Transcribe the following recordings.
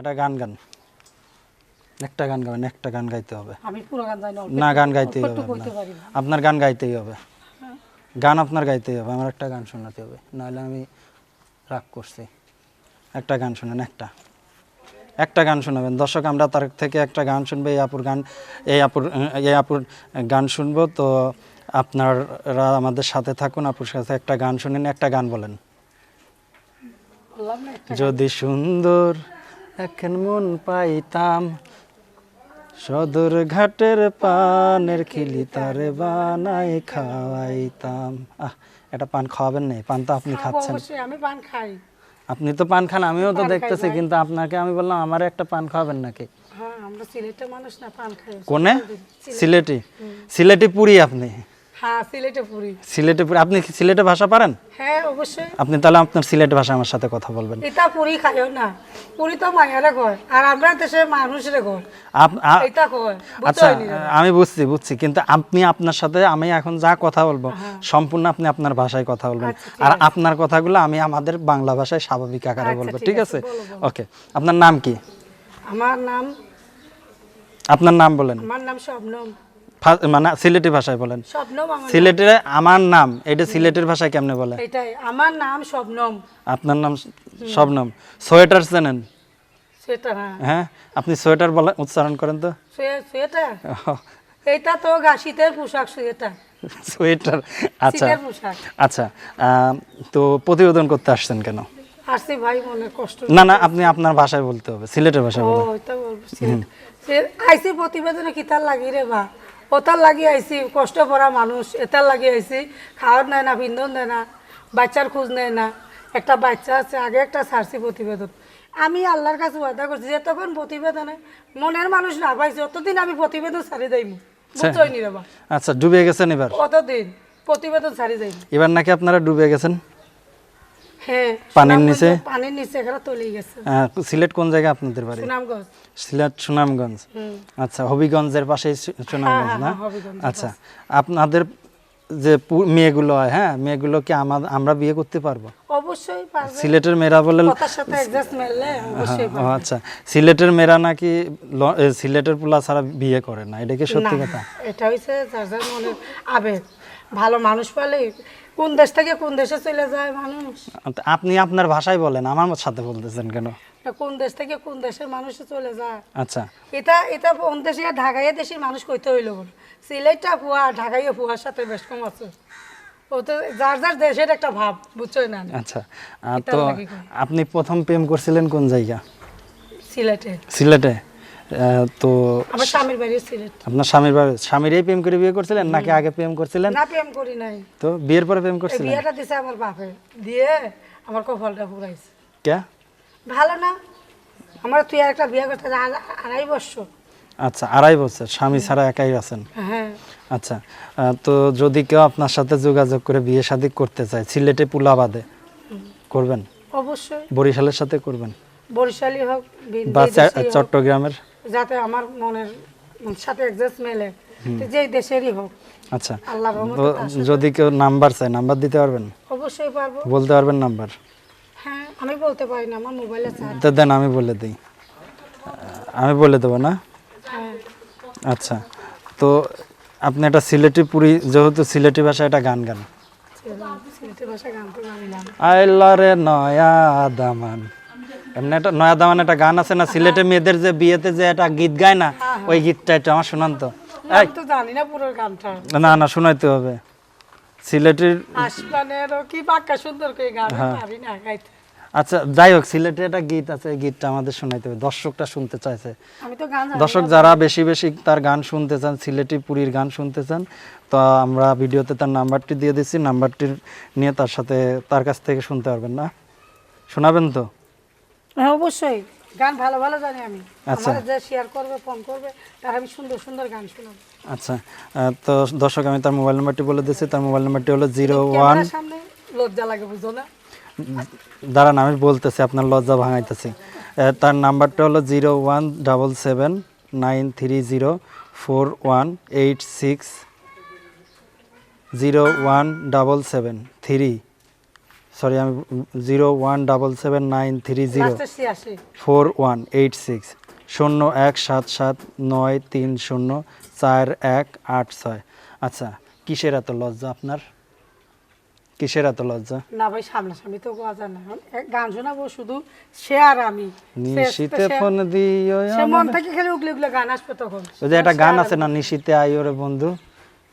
একটা গান গান। একটা গান গাবেন একটা গান গাইতে হবে। আমি পুরো গান জানি না গান গাইতেই হবে আপনার। পারি না। আপনার গান গাইতেই হবে। গান আপনার গাইতেই হবে আমার একটা গান শোনাতে হবে নাহলে আমি রাগ করছি। একটা গান শোনেন একটা। একটা গান শোনাবেন। দর্শক আমরা তার থেকে একটা গান শুনব এই আপুর গান এই আপুর এই আপুর গান শুনব। তো আপনারা আমাদের সাথে থাকুন আপুর সাথে একটা গান শুনেন একটা গান বলেন। যদি সুন্দর এখন মন পাইতাম। সদর ঘাটের পানের খিলি তারে বানাই খাওয়াইতাম। আহ এটা পান খাওয়াবেন নাই? পান তো আপনি খাচ্ছেন। আমি পান খাই। আপনি তো পান খান আমিও তো দেখতেছি কিন্তু আপনাকে আমি বললাম আমার একটা পান খাওয়াবেন নাকি? হ্যাঁ আমরা সিলেটের মানুষ না পান খাই। কোনে? সিলেটি? সিলেটি পুরি আপনি? হ্যাঁ সিলেটে পুরি। সিলেটি পুরি। আপনি কি সিলেটে ভাষা পারেন? হ্যাঁ অবশ্যই। আপনি তাহলে আপনার সিলেটি ভাষা আমার সাথে কথা বলবেন। এটা পুরি খাইও না। পুরি তো মায়ারে কয় আর আমরা দেশের মানুষরে কয়। এটা কয় আচ্ছা আমি। বুঝছি বুঝছি। কিন্তু আপনি আপনার সাথে আমি এখন যা কথা বলব সম্পূর্ণ আপনি আপনার ভাষায় কথা বলবেন। হ্যাঁ। আচ্ছা, আর আপনার কথাগুলো আমি আমাদের বাংলা ভাষায় স্বাভাবিক আকারে আচ্ছা, বলব ঠিক আছে, ওকে আপনার নাম কি? আমার নাম আপনার নাম বলেন। আমার নাম শবনম। ফা- মানে সিলেটি ভাষায় বলেন। সিলেটের আমার নাম এটা সিলেটের ভাষায় কেমনে বলে? এটাই আমার নাম শবনম আপনার নাম শবনম সোয়েটার সেটা হ্যাঁ। হ্যাঁ আপনি সোয়েটার বলেন উচ্চারণ করেন তো। সোয়েটার? এটা তো শীতের পোশাক সোয়েটার। সোয়েটার আচ্ছা। আচ্ছা তো প্রতিবেদন করতে আসছেন কেন? আসছি ভাই মনে কষ্ট না না আপনি আপনার ভাষায় বলতে হবে সিলেটের ভাষায় আইসি প্রতিবেদনে কিতার লাগি রে বা? ওতার লাগি আইসি কষ্ট পড়া মানুষ এটার লাগি আইসি খাওয়ার নেয় না বিন্দন দেয় না বাচ্চার খোঁজ নেয় না। একটা বাচ্চা আছে আগে একটা সারসি প্রতিবেদন। আমি আল্লাহর কাছে ওয়াদা করছি যে তখন প্রতিবেদনে মনের মানুষ না পাইছি অতদিন আমি প্রতিবেদন ছাড়ি যাইমু বুঝছই নি রে বা আচ্ছা ডুবে গেছেন এবার? কতদিন প্রতিবেদন ছাড়ি যাইমু এবার নাকি আপনারা ডুবে গেছেন? হ্যাঁ পানির নিচে? পানির নিচে এখানে তলে গেছে। আহ, সিলেট কোন জায়গা আপনাদের বাড়ি? সুনামগঞ্জ। সিলেট সুনামগঞ্জ। আচ্ছা হবিগঞ্জের সুনামগঞ্জ হ্যাঁ, না? হ্যাঁ, আচ্ছা আপনাদের যে মেয়েগুলো হয় হ্যাঁ? মেয়েগুলো কি আমরা বিয়ে করতে পারব। অবশ্যই সিলেটের মেয়েরা বলে ও আচ্ছা। সিলেটের মেয়েরা নাকি সিলেটের পোলা ছাড়া বিয়ে করে না? এটা কি সত্যি কথা? এটা হইছে যার যার মনের আবেগ। ভালো মানুষ পালে কোন দেশ থেকে কোন দেশে চলে যায় মানুষ? আচ্ছা, আপনি আপনার ভাষায় বলেন আমার সাথে বলতেছেন কেন? কোন দেশ থেকে কোন দেশের মানুষে চলে যায়। আচ্ছা। এটা এটা কোন দেশে ঢাকাইয়া দেশের মানুষ কইতে হইল বলে। সিলেটটা ফুয়া ঢাকাইয়া ফুয়ার সাথে বেশ কম আছে। যার যার দেশের একটা ভাব বুঝছই না? আচ্ছা তো আপনি প্রথম প্রেম করছিলেন কোন জায়গা? সিলেটে। সিলেটে? তো আমার স্বামীর বাড়ি সিলেট। আপনার স্বামীর বাড়ি স্বামীরই প্রেম করে বিয়ে করছিলেন নাকি আগে প্রেম করছিলেন? না প্রেম করি নাই। তো বিয়ের পরে প্রেম করছিলেন? বিয়েটা দিছে আমার বাপে। দিয়ে আমার কপালটা পুরাইছে। কে? ভালো না? আমার তুই আর একটা বিয়ে করতে আড়াই বছর। আচ্ছা আড়াই বছর। স্বামী ছাড়া একাই আছেন? হ্যাঁ। আচ্ছা তো যদি কেউ আপনার সাথে যোগাযোগ করে বিয়ে শাদী করতে চায় সিলেটে পুলাবাদে করবেন? অবশ্যই। বরিশালের সাথে করবেন? বরিশালই হোক বি- চট্টগ্রামের? যাতে আমার মনের সাথে অ্যাডজাস্ট মেলে। যেই দেশেরই হোক। আচ্ছা যদি কেউ নাম্বার চায় নাম্বার দিতে পারবেন? অবশ্যই পারব। বলতে পারবেন নাম্বার? হ্যাঁ আমি বলতে পারি না আমার মোবাইলে চার্জ দেন আমি বলে দিই। আমি বলে দেবো না? হ্যাঁ। আচ্ছা তো আপনি একটা সিলেটি পুরি যেহেতু সিলেটি ভাষায় একটা গান গান। না আইলারে নয়া দামান। এমনি একটা নয়া দামান একটা গান আছে না সিলেটে মেয়েদের যে বিয়েতে যে একটা গীত গায় না ওই গীতটা একটু আমার শোনান তো। না না শোনাইতে হবে। সিলেটের আসমানেরও কি বাক্কা সুন্দর করে গান হ্যাঁ। পারি না গাইতে। আচ্ছা যাই হোক সিলেটে একটা গীত আছে গীতটা আমাদের শোনাইতে হবে। দর্শকটা শুনতে চাইছে। আমি দর্শক যারা বেশি বেশি তার গান শুনতে চান সিলেটি পুরীর গান শুনতে চান তো আমরা ভিডিওতে তার নাম্বারটি দিয়ে দিচ্ছি। নাম্বারটি নিয়ে তার সাথে তার কাছ থেকে শুনতে পারবেন না। শোনাবেন তো? হ্যাঁ অবশ্যই। গান ভালো ভালো জানি আমি। আচ্ছা। আমার যে শেয়ার করবে ফোন করবে তার আমি সুন্দর সুন্দর গান শোনাবো। আচ্ছা। তো দর্শক আমি তার মোবাইল নাম্বারটি বলে দিচ্ছি। তার মোবাইল নাম্বারটি হলো জিরো ওয়ান সামনে লজ্জা লাগে বুঝো না। দাঁড়ান আমি বলতেছি আপনার লজ্জা ভাঙাইতেছি। তার নাম্বারটা হলো zero one double seven nine three zero four one eight six zero one double seven three. Sorry আমি zero one double seven nine three zero four one eight six শূন্য এক সাত সাত নয় তিন শূন্য চার এক আট ছয়। আচ্ছা কিসের এত লজ্জা আপনার? কিসের এত লজ্জা? না ভাই সামনাসামনি তো কোয়া যায় না। গান শোনাবো শুধু সে আর আমি। নিশিতে ফোন দিও সে মন থেকে খেলে উগলে উগলে গান আসবে তখন। ওই যে একটা গান আছে না নিশিতে আইও রে বন্ধু।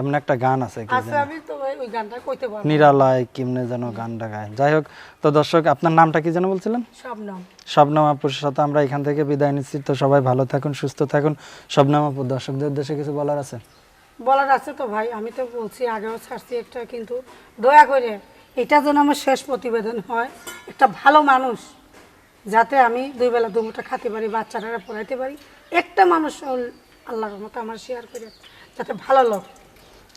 এমন একটা গান আছে কি আচ্ছা আমি তো ওই গানটা কইতে পারব। নিরালায় কিমনে যেন গানটা গায়। যাই হোক তো দর্শক আপনার নামটা কি যেন বলছিলেন? শবনম। শবনম আপুর সাথে আমরা এখান থেকে বিদায় নিচ্ছি। তো সবাই ভালো থাকুন সুস্থ থাকুন। শবনম আপু দর্শকদের উদ্দেশ্যে কিছু বলার আছে? বলার আছে তো ভাই আমি তো বলছি আগেও ছাড়ছি একটা কিন্তু দয়া করে এটা যেন আমার শেষ প্রতিবেদন হয়। একটা ভালো মানুষ যাতে আমি দুই বেলা দুমুটা খেতে পারি বাচ্চাটারা পড়াইতে পারি। একটা মানুষ আল্লাহর মতো আমার শেয়ার করে যাতে ভালো লোক